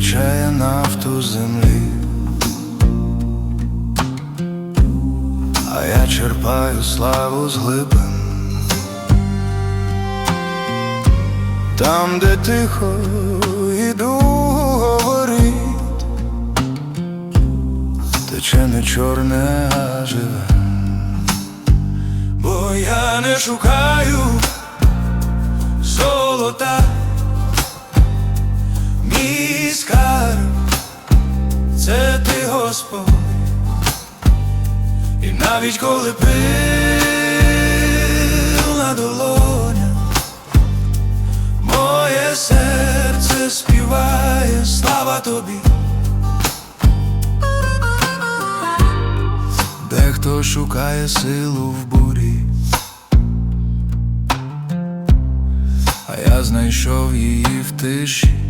краю землі, а я черпаю славу з глибин. Там, де тихо іду говорить, тече не чорне, а живе. Бо я не шукаю це ти Господь, і навіть коли пил на долонях, моє серце співає, слава тобі. Дехто шукає силу в бурі, а я знайшов її в тиші.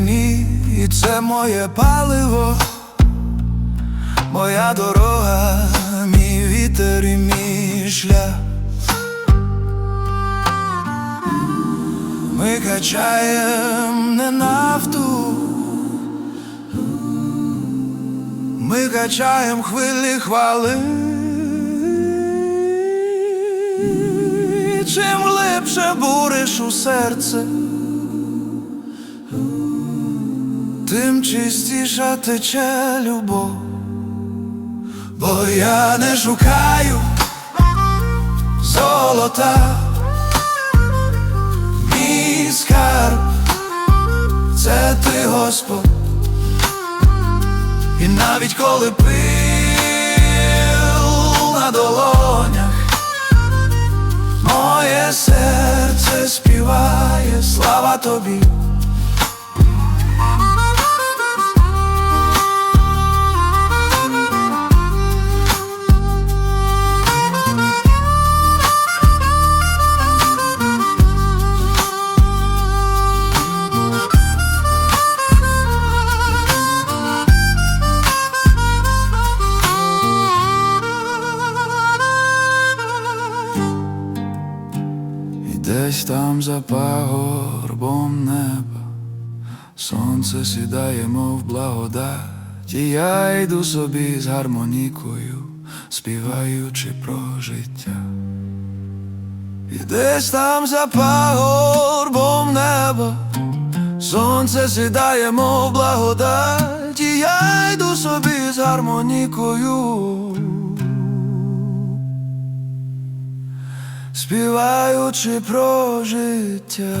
Мені, і це моє паливо, моя дорога, мій вітер і мій шлях. Ми качаєм не нафту. Ми качаєм хвилі хвали. Чим глибше буриш у серце, тим чистіша тече любов, бо я не шукаю золота, мій скарб, це ти Господь. І навіть коли пил на долонях, моє серце співає, слава тобі. Десь там за пагорбом неба Сонце сідає, мов благодать І я йду собі з гармонікою, співаючи про життя. І десь там за пагорбом неба Сонце сідає, мов благодать І я йду собі з гармонікою співаючи про життя.